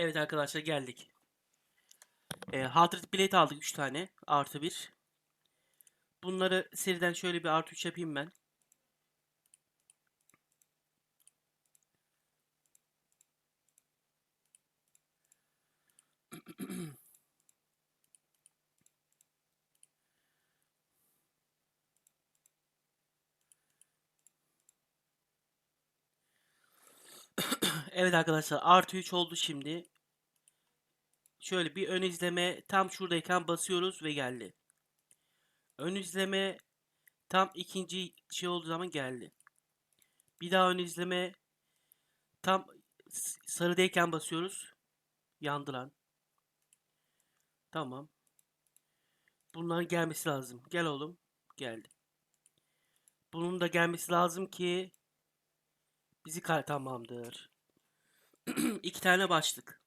Evet arkadaşlar geldik. E, Hatred Blade aldık 3 tane. Artı 1. Bunları seriden şöyle bir artı 3 yapayım ben. Evet arkadaşlar artı 3 oldu şimdi. Şöyle bir ön izleme tam şuradayken basıyoruz ve geldi. Ön izleme tam ikinci şey olduğu zaman geldi. Bir daha ön izleme tam sarıdayken basıyoruz. Yandı lan. Tamam. Bunların gelmesi lazım. Gel oğlum. Geldi. Bunun da gelmesi lazım ki bizi tamamdır. İki tane başlık.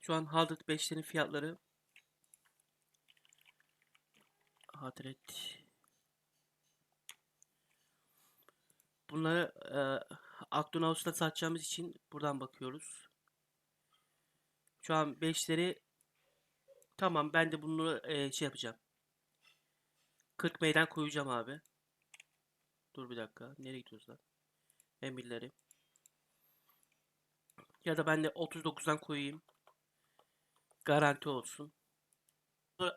Şu an Hadret 5'lerin fiyatları Hadret Bunları e, Akdonavus'ta satacağımız için buradan bakıyoruz. Şu an 5'leri tamam ben de bunu e, şey yapacağım. 40 meydan koyacağım abi. Dur bir dakika. Nereye gidiyoruz lan? Emirleri. Ya da ben de 39'dan koyayım. Garanti olsun.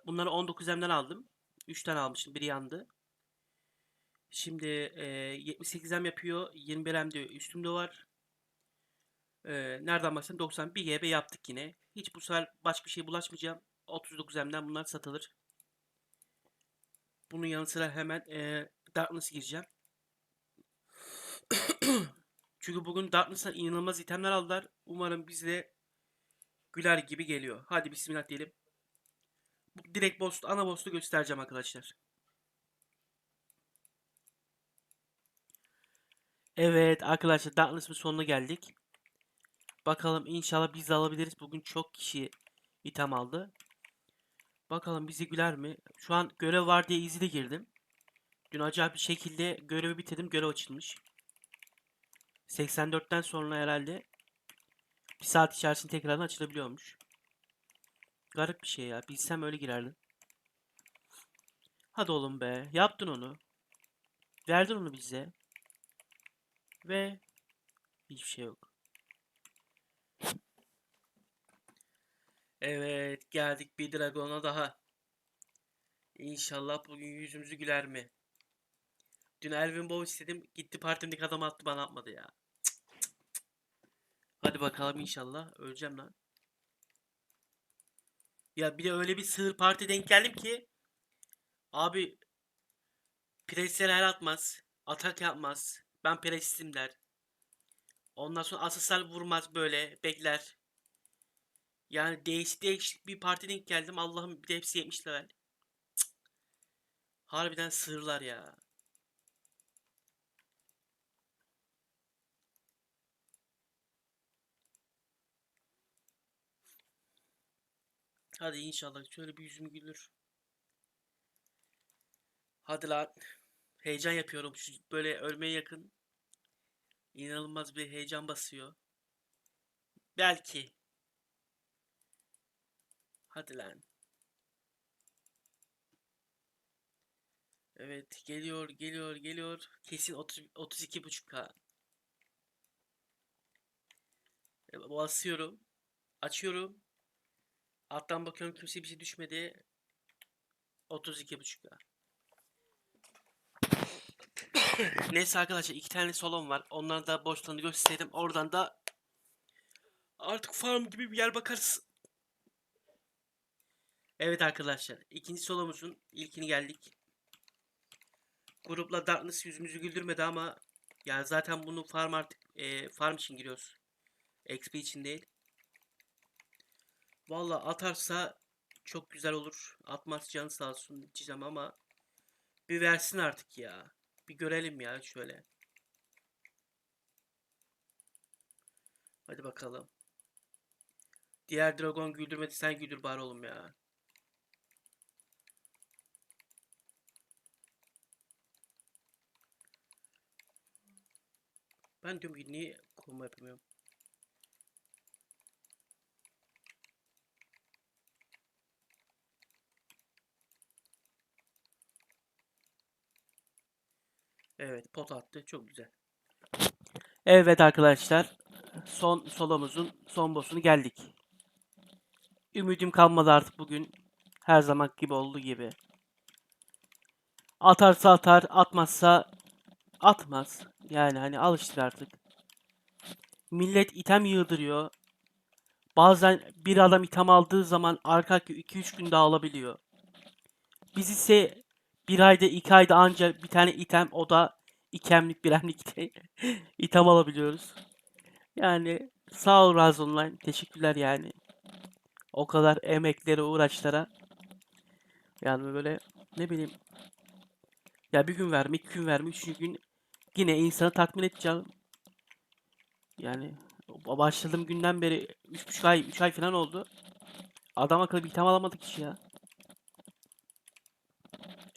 Bunları 19M'den aldım. 3 tane almışım. Biri yandı. Şimdi e, 78M yapıyor. 21M de üstümde var. E, nereden baksan 90. 1 GB yaptık yine. Hiç bu sefer başka bir şey bulaşmayacağım. 39M'den bunlar satılır. Bunun yanı sıra hemen e, Darkness gireceğim. Çünkü bugün Darkness'tan inanılmaz itemler aldılar. Umarım bize güler gibi geliyor. Hadi bismillah diyelim. Bu direkt boss, ana boss'u göstereceğim arkadaşlar. Evet arkadaşlar Darkness'ın sonuna geldik. Bakalım inşallah biz de alabiliriz. Bugün çok kişi item aldı. Bakalım bizi güler mi? Şu an görev var diye izle girdim. Dün acayip bir şekilde görevi bitirdim. Görev açılmış. 84'ten sonra herhalde bir saat içerisinde tekrardan açılabiliyormuş. Garip bir şey ya. Bilsem öyle girerdim. Hadi oğlum be. Yaptın onu. Verdin onu bize. Ve hiçbir şey yok. Evet geldik bir dragona daha. İnşallah bugün yüzümüzü güler mi? Dün Elvin Bow istedim. Gitti partimdeki adam attı bana atmadı ya. Hadi bakalım inşallah. Öleceğim lan. Ya bir de öyle bir sığır parti denk geldim ki. Abi presler el atmaz. Atak yapmaz. Ben prestim der. Ondan sonra asısal vurmaz böyle bekler. Yani değişik değişik bir parti denk geldim. Allah'ım bir de hepsi 70 level. Cık. Harbiden sığırlar ya. Hadi inşallah şöyle bir yüzüm gülür. Hadi lan. Heyecan yapıyorum. Şu böyle ölmeye yakın. İnanılmaz bir heyecan basıyor. Belki. Hadi lan. Evet geliyor geliyor geliyor. Kesin 30 32.5K. E, Basıyorum. Açıyorum. Alttan bakıyorum kimse bir şey düşmedi. 32.5K. Neyse arkadaşlar iki tane salon var. Onları da boşluğunu göstereyim. Oradan da artık farm gibi bir yer bakarız. Evet arkadaşlar. ikinci solomuzun ilkini geldik. Grupla Darkness yüzümüzü güldürmedi ama yani zaten bunu farm artık e, farm için giriyoruz. XP için değil. Valla atarsa çok güzel olur. Atmaz canı sağ olsun diyeceğim ama bir versin artık ya. Bir görelim ya şöyle. Hadi bakalım. Diğer dragon güldürmedi sen güldür bari oğlum ya. Ben diyorum ki niye koruma yapamıyorum. Evet pot attı. Çok güzel. Evet arkadaşlar. Son solomuzun son boss'unu geldik. Ümidim kalmadı artık bugün. Her zaman gibi olduğu gibi. Atarsa atar, atmazsa atmaz. Yani hani alıştık artık. Millet item yığdırıyor. Bazen bir adam item aldığı zaman arka 2-3 günde alabiliyor. Biz ise bir ayda iki ayda ancak bir tane item o da ikemlik birenlikte item alabiliyoruz. Yani sağ ol Raz Online. Teşekkürler yani. O kadar emeklere uğraşlara. Yani böyle ne bileyim. Ya bir gün verme, iki gün verme, üçüncü gün yine insanı tatmin edeceğim. Yani başladığım günden beri üç buçuk ay, üç ay falan oldu. Adam akıllı bir item alamadık hiç ya.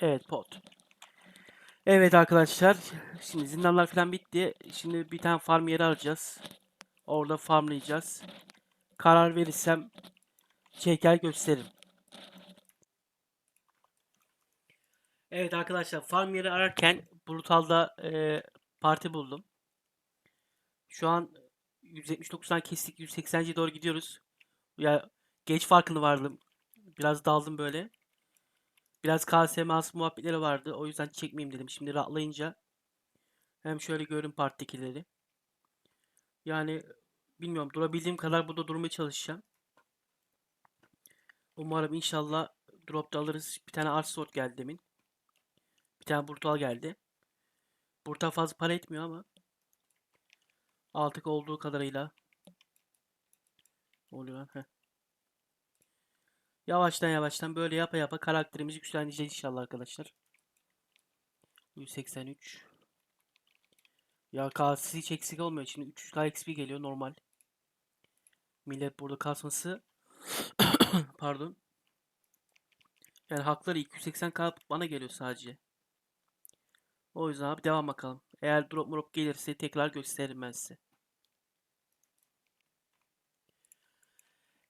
Evet pot. Evet arkadaşlar. Şimdi zindanlar falan bitti. Şimdi bir tane farm yeri arayacağız. Orada farmlayacağız. Karar verirsem çeker gösteririm. Evet arkadaşlar farm yeri ararken Brutal'da e, parti buldum. Şu an 179'dan kestik 180'ye doğru gidiyoruz. Ya geç farkını vardım. Biraz daldım böyle. Biraz KSM as muhabbetleri vardı. O yüzden çekmeyeyim dedim. Şimdi rahatlayınca hem şöyle görün partidekileri. Yani bilmiyorum durabildiğim kadar burada durmaya çalışacağım. Umarım inşallah drop'ta alırız. Bir tane art sword geldi demin. Bir tane brutal geldi. Brutal fazla para etmiyor ama artık olduğu kadarıyla oluyor. Heh. Yavaştan yavaştan böyle yapa yapa karakterimizi güçlendireceğiz inşallah arkadaşlar. 183 Ya KS'si hiç eksik olmuyor. Şimdi 300k XP geliyor normal. Millet burada kasması pardon. Yani hakları 280k bana geliyor sadece. O yüzden abi devam bakalım. Eğer drop drop gelirse tekrar gösteririm ben size.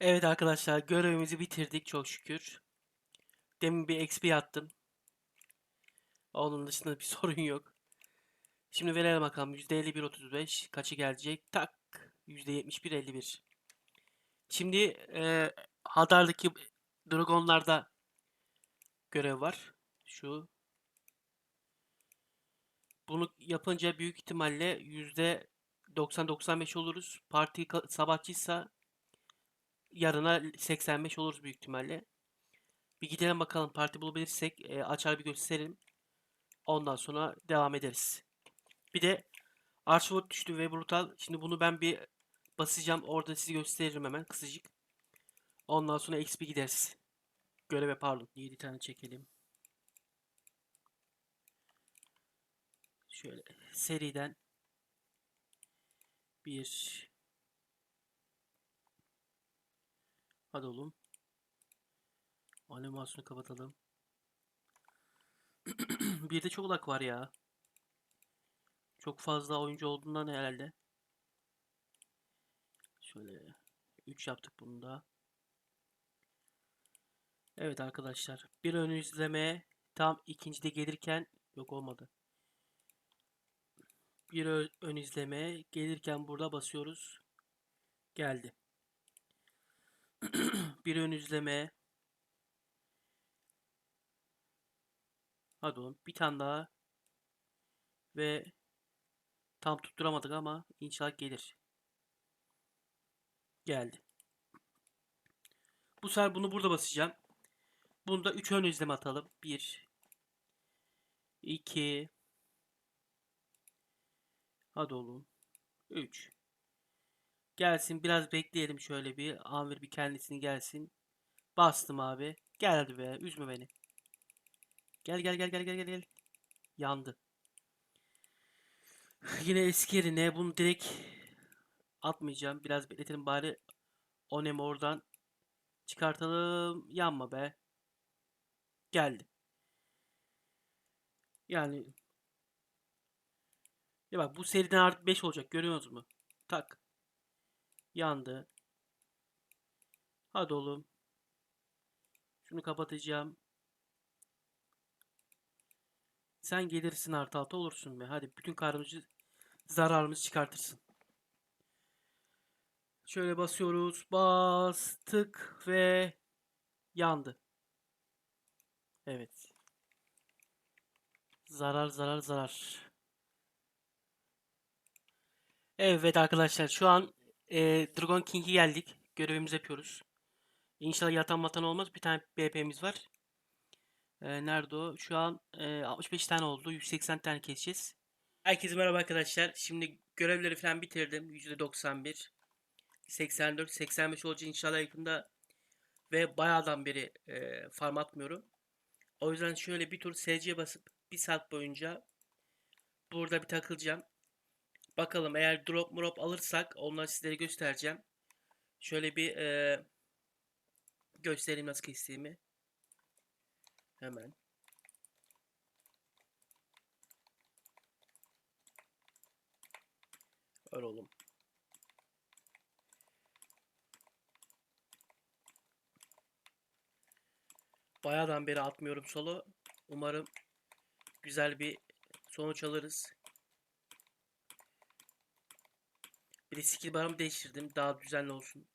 Evet arkadaşlar görevimizi bitirdik çok şükür. Demin bir XP attım. Onun dışında bir sorun yok. Şimdi verelim bakalım %51.35 kaçı gelecek? Tak %71.51. Şimdi e, Hadar'daki Dragonlarda görev var. Şu bunu yapınca büyük ihtimalle %90-95 oluruz. Parti sabahçıysa yarına 85 oluruz büyük ihtimalle. Bir gidelim bakalım parti bulabilirsek e, açar bir gösterelim. Ondan sonra devam ederiz. Bir de Archwood düştü ve Brutal. Şimdi bunu ben bir basacağım. Orada sizi gösteririm hemen kısacık. Ondan sonra XP gideriz. Göreve pardon. 7 tane çekelim. Şöyle seriden bir Hadi oğlum. Animasyonu kapatalım. bir de çok lak var ya. Çok fazla oyuncu olduğundan herhalde. Şöyle 3 yaptık bunu da. Evet arkadaşlar. Bir ön izleme tam ikincide gelirken yok olmadı. Bir ön izleme gelirken burada basıyoruz. Geldi. Bir ön izleme. Hadi oğlum bir tane daha. Ve tam tutturamadık ama inşallah gelir. Geldi. Bu sefer bunu burada basacağım. Bunda 3 ön izleme atalım. 1 2 Hadi oğlum. 3 Gelsin biraz bekleyelim şöyle bir. Amir bir kendisini gelsin. Bastım abi. Geldi be. Üzme beni. Gel gel gel gel gel gel. Yandı. Yine eski yerine bunu direkt atmayacağım. Biraz bekletelim bari. Onem oradan çıkartalım. Yanma be. Geldi. Yani ya bak bu seriden artık 5 olacak görüyorsunuz mu? Tak. Yandı. Hadi oğlum. Şunu kapatacağım. Sen gelirsin artı altı olursun be. Hadi bütün karnımızı zararımızı çıkartırsın. Şöyle basıyoruz. Bastık ve yandı. Evet. Zarar zarar zarar. Evet arkadaşlar şu an e, Dragon King'i geldik. Görevimizi yapıyoruz. İnşallah yatan matan olmaz. Bir tane BP'miz var. E, nerede o? Şu an e, 65 tane oldu. 180 tane keseceğiz. Herkese merhaba arkadaşlar. Şimdi görevleri falan bitirdim. %91. 84, 85 olacak inşallah yakında. Ve bayağıdan beri e, farm atmıyorum. O yüzden şöyle bir tur SC'ye basıp bir saat boyunca burada bir takılacağım. Bakalım eğer drop drop alırsak onları sizlere göstereceğim. Şöyle bir e, göstereyim nasıl kestiğimi. Hemen. Öyle oğlum. Bayağıdan beri atmıyorum solo. Umarım güzel bir sonuç alırız. Bir de skill barımı değiştirdim. Daha düzenli olsun.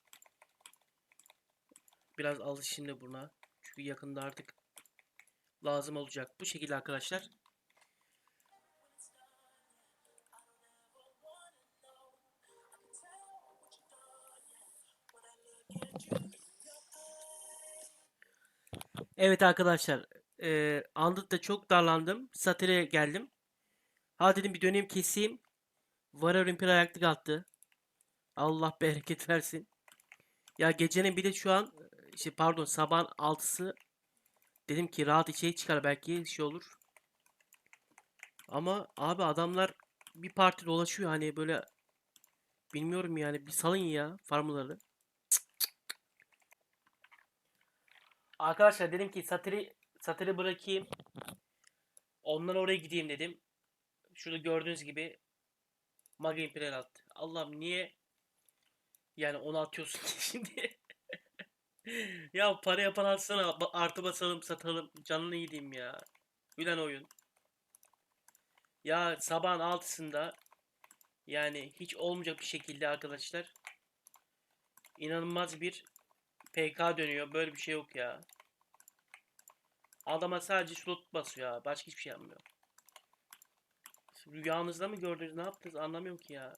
Biraz alışayım da buna. Çünkü yakında artık lazım olacak. Bu şekilde arkadaşlar. Evet arkadaşlar. Eee Undead'da çok darlandım. Satire geldim. Ha dedim bir döneyim keseyim. Warrior Imperial ayaklık attı. Allah bereket versin. Ya gecenin bir de şu an işte pardon sabahın 6'sı dedim ki rahat içeri çıkar belki şey olur. Ama abi adamlar bir parti dolaşıyor hani böyle bilmiyorum yani bir salın ya farmları. Arkadaşlar dedim ki satiri satiri bırakayım. Ondan oraya gideyim dedim. Şurada gördüğünüz gibi Mage Imperial attı. Allah'ım niye yani onu atıyorsun ki şimdi? ya para yapan atsana artı basalım satalım canını yediğim ya. Gülen oyun. Ya sabahın altısında yani hiç olmayacak bir şekilde arkadaşlar inanılmaz bir PK dönüyor. Böyle bir şey yok ya. Adama sadece slot basıyor. Başka hiçbir şey yapmıyor. Rüyanızda mı gördünüz? Ne yaptınız? Anlamıyorum ki ya.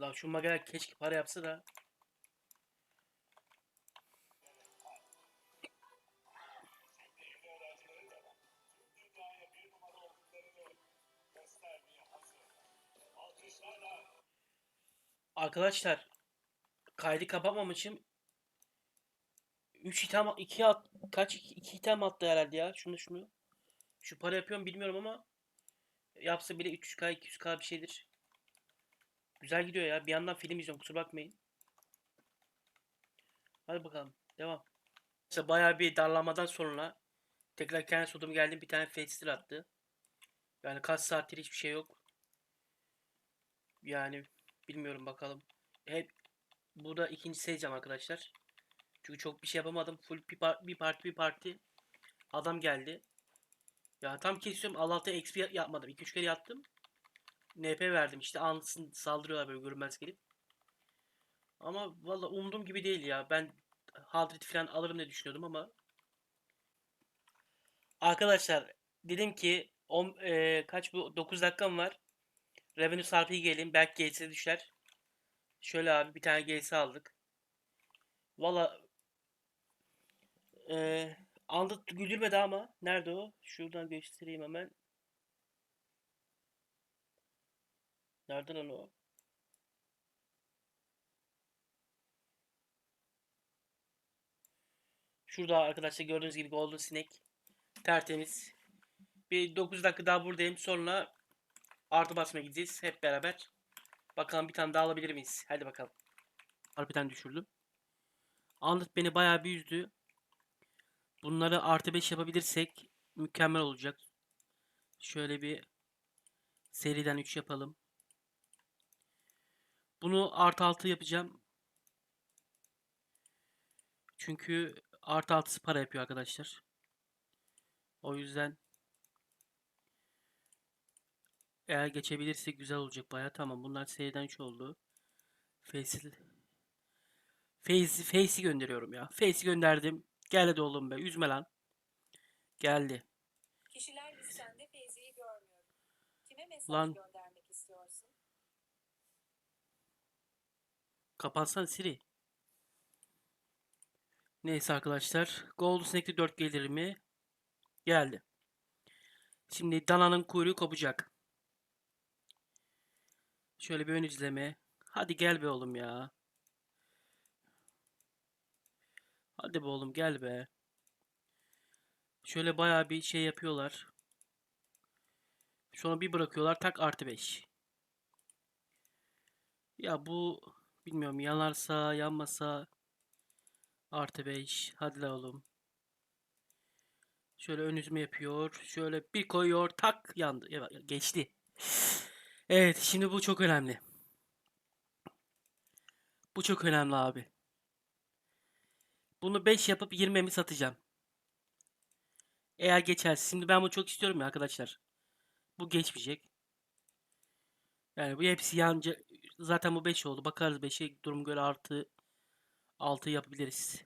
La şu magara keşke para yapsa da. Arkadaşlar kaydı kapatmamışım. 3 item 2 at kaç 2 item attı herhalde ya. Şunu şunu. Şu para yapıyorum bilmiyorum ama yapsa bile 300k 200k bir şeydir. Güzel gidiyor ya. Bir yandan film izliyorum kusura bakmayın. Hadi bakalım. Devam. İşte bayağı bir darlamadan sonra tekrar kendi sodum geldim. Bir tane festil attı. Yani kaç saattir hiçbir şey yok. Yani bilmiyorum bakalım. Hep bu da ikinci seyircim arkadaşlar. Çünkü çok bir şey yapamadım. Full bir, par bir parti bir parti. Adam geldi. Ya tam kesiyorum. Allah'tan XP yapmadım. 2-3 kere yattım. NP verdim işte ansın saldırıyorlar böyle görünmez gelip. Ama valla umduğum gibi değil ya. Ben Haldred falan alırım diye düşünüyordum ama. Arkadaşlar dedim ki on, e, kaç bu 9 dakikam var. Revenue sarpıyı gelin. Belki GS düşer. Şöyle abi bir tane GS aldık. Valla e, Undead güldürmedi ama. Nerede o? Şuradan göstereyim hemen. Nereden lan o? Şurada arkadaşlar gördüğünüz gibi Golden Snake. Tertemiz. Bir 9 dakika daha buradayım. Sonra artı basmaya gideceğiz hep beraber. Bakalım bir tane daha alabilir miyiz? Hadi bakalım. Harbiden düşürdüm. Anlık beni bayağı bir üzdü. Bunları artı 5 yapabilirsek mükemmel olacak. Şöyle bir seriden 3 yapalım. Bunu artı 6 yapacağım. Çünkü artı altısı para yapıyor arkadaşlar. O yüzden eğer geçebilirsek güzel olacak baya. Tamam bunlar seriden 3 oldu. Face'i Face'i Face'i gönderiyorum ya. Face'i gönderdim. Gel hadi oğlum be. Üzme lan. Geldi. Kişiler listende Feyzi'yi görmüyorum. Kime mesaj Lan. göndermek Kapatsana Siri. Neyse arkadaşlar. Gold Snake'de 4 gelir mi? Geldi. Şimdi dananın kuyruğu kopacak. Şöyle bir ön izleme. Hadi gel be oğlum ya. Hadi be oğlum gel be. Şöyle bayağı bir şey yapıyorlar. Sonra bir bırakıyorlar tak artı 5. Ya bu bilmiyorum yanarsa yanmasa artı 5. Hadi la oğlum. Şöyle ön üzme yapıyor. Şöyle bir koyuyor tak yandı. Ya- Geçti. Evet şimdi bu çok önemli. Bu çok önemli abi. Bunu 5 yapıp 20'mi satacağım. Eğer geçerse. Şimdi ben bunu çok istiyorum ya arkadaşlar. Bu geçmeyecek. Yani bu hepsi yanca zaten bu 5 oldu. Bakarız 5'e durum göre artı 6 yapabiliriz.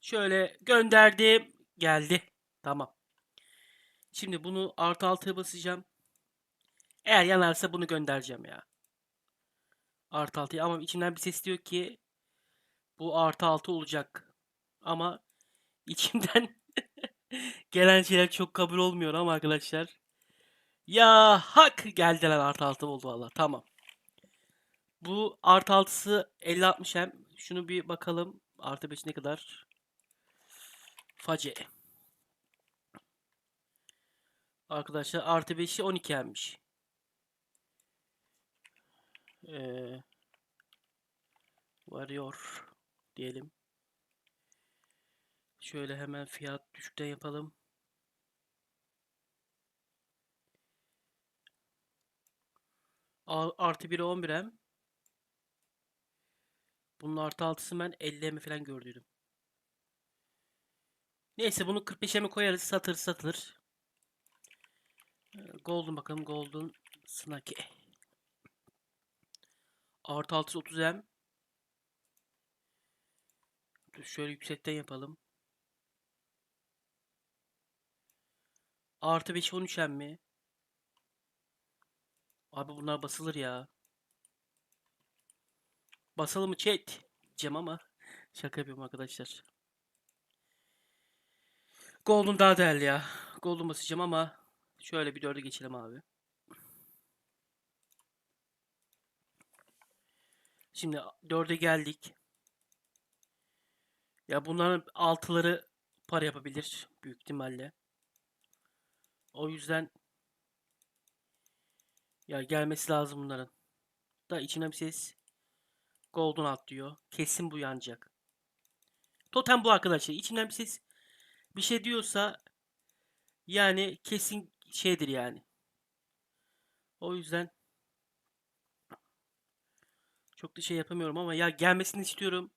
Şöyle gönderdim. Geldi. Tamam. Şimdi bunu artı 6'ya basacağım. Eğer yanarsa bunu göndereceğim ya. Artı 6'ya ama içimden bir ses diyor ki bu artı 6 olacak. Ama içimden gelen şeyler çok kabul olmuyor ama arkadaşlar. Ya hak geldiler artı 6 oldu valla. Tamam. Bu artı 6'sı 50-60 hem. Şunu bir bakalım. Artı 5 ne kadar? Face. Arkadaşlar artı 5'i 12 hemmiş. Ee, varıyor diyelim. Şöyle hemen fiyat düşükten yapalım. Artı 1'e 11 hem. Bunun artı 6'sı ben 50 mi falan gördüydüm. Neyse bunu 45'e mi koyarız satır satılır. Ee, Golden bakalım Golden Snake. Artı 6'sı 30 hem. Dur şöyle yüksekten yapalım. Artı 5 13 hem mi? Abi bunlar basılır ya. Basalım mı chat? Cem ama şaka yapıyorum arkadaşlar. Golden daha değerli ya. Golden basacağım ama şöyle bir dörde geçelim abi. Şimdi dörde geldik. Ya bunların altıları para yapabilir büyük ihtimalle. O yüzden ya gelmesi lazım bunların. Da içine bir ses Golden at diyor. Kesin bu yanacak. Totem bu arkadaşlar. İçinden bir ses bir şey diyorsa yani kesin şeydir yani. O yüzden çok da şey yapamıyorum ama ya gelmesini istiyorum.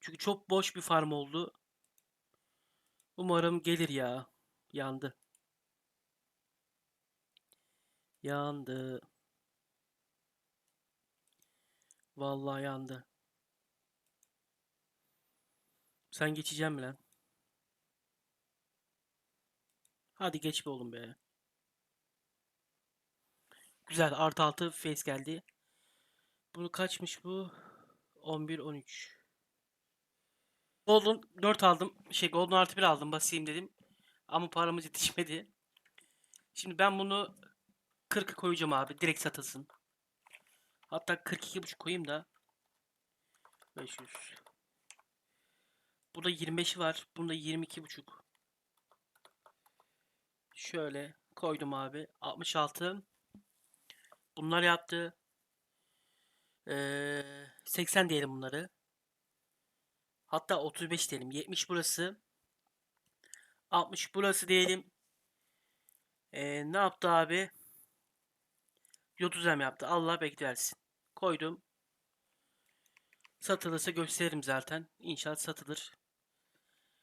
Çünkü çok boş bir farm oldu. Umarım gelir ya. Yandı. Yandı. Vallahi yandı. Sen geçeceğim lan? Hadi geç be oğlum be. Güzel artı altı face geldi. Bunu kaçmış bu? 11 13. Golden 4 aldım. Şey Golden artı 1 aldım basayım dedim. Ama paramız yetişmedi. Şimdi ben bunu 40 koyacağım abi. Direkt satılsın. Hatta 42,5 koyayım da 500. Burada 25 var. Bunda 22,5. Şöyle koydum abi. 66. Bunlar yaptı. Ee, 80 diyelim bunları. Hatta 35 diyelim. 70 burası. 60 burası diyelim. Ee, ne yaptı abi? 30 hem yaptı. Allah beklersin. Koydum. Satılırsa gösteririm zaten. İnşallah satılır.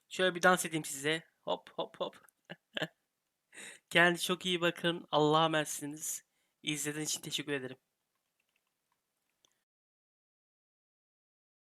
Şöyle bir dans edeyim size. Hop hop hop. Kendinize çok iyi bakın. Allah'a emanetsiniz. İzlediğiniz için teşekkür ederim.